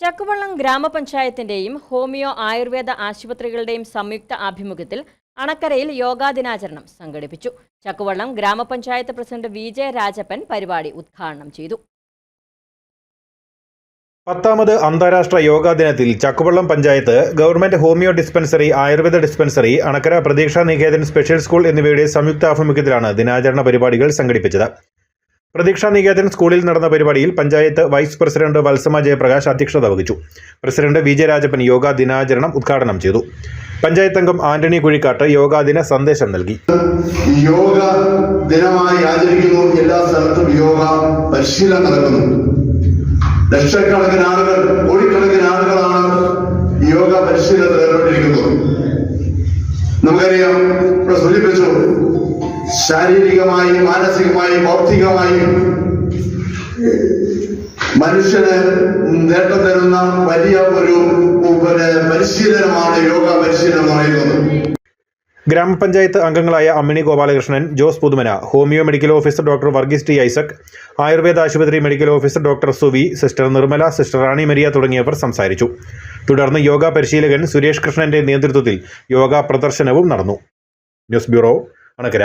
ചക്കുവള്ളം ഗ്രാമപഞ്ചായത്തിന്റെയും ഹോമിയോ ആയുർവേദ ആശുപത്രികളുടെയും സംയുക്ത ആഭിമുഖ്യത്തിൽ അണക്കരയിൽ യോഗാ ദിനാചരണം സംഘടിപ്പിച്ചു. ചക്കുവള്ളം ഗ്രാമപഞ്ചായത്ത് പ്രസിഡന്റ് വി ജെ രാജപ്പൻ പരിപാടി ഉദ്ഘാടനം ചെയ്തു. പത്താമത് അന്താരാഷ്ട്ര യോഗാ ദിനത്തിൽ Chakkuvallam panchayat government homeo dispensary Ayurveda dispensary Anakkara Pratheeksha Niketan special school എന്നിവയുടെ സംയുക്താഭിമുഖ്യത്തിലാണ് ദിനാചരണ പരിപാടികൾ സംഘടിപ്പിച്ചത്. പ്രതീക്ഷാ നികേതൻ സ്കൂളിൽ നടന്ന പരിപാടിയിൽ പഞ്ചായത്ത് വൈസ് പ്രസിഡന്റ് വത്സമ ജയപ്രകാശ് അധ്യക്ഷത വഹിച്ചു. പ്രസിഡന്റ് വി ജയരാജപ്പൻ യോഗാ ദിനാചരണം ഉദ്ഘാടനം ചെയ്തു. പഞ്ചായത്ത് അംഗം ആന്റണി കുഴിക്കാട്ട് യോഗാ ദിന സന്ദേശം നൽകി. യോഗ ദിനമായി ആചരിക്കുന്നു. എല്ലാ സ്ഥലത്തും യോഗ പരിശീലനം നടക്കുന്നു ലക്ഷക്കണക്കിന് ആളുകൾ കോടിക്കണക്കിന് ആളുകളാണ് യോഗ പരിശീലനത്തിൽ ഏർപ്പെട്ടിരിക്കുന്നത്. നമുക്കറിയാം ഇവിടെ സൂചിപ്പിച്ചു ശാരീരികമായി മാനസികമായും ഭൗതികമായും മനുഷ്യന് നേട്ടം തരുന്ന വലിയ ഒരു പരിശീലനമാണ് യോഗ പരിശീലനം എന്ന് പറയുന്നത്. ഗ്രാമപഞ്ചായത്ത് അംഗങ്ങളായ Ammini Gopalakrishnan Jose Puthumana homeo medical officer doctor Varghese T Isaac Ayurveda ആശുപത്രി medical officer doctor Suvi sister Nirmala sister Rani Maria തുടങ്ങിയവർ സംസാരിച്ചു. തുടർന്ന് യോഗ പരിശീലകൻ സുരേഷ് കൃഷ്ണന്റെ നേതൃത്വത്തിൽ യോഗ പ്രദർശനവും നടന്നു. News bureau Anakkara.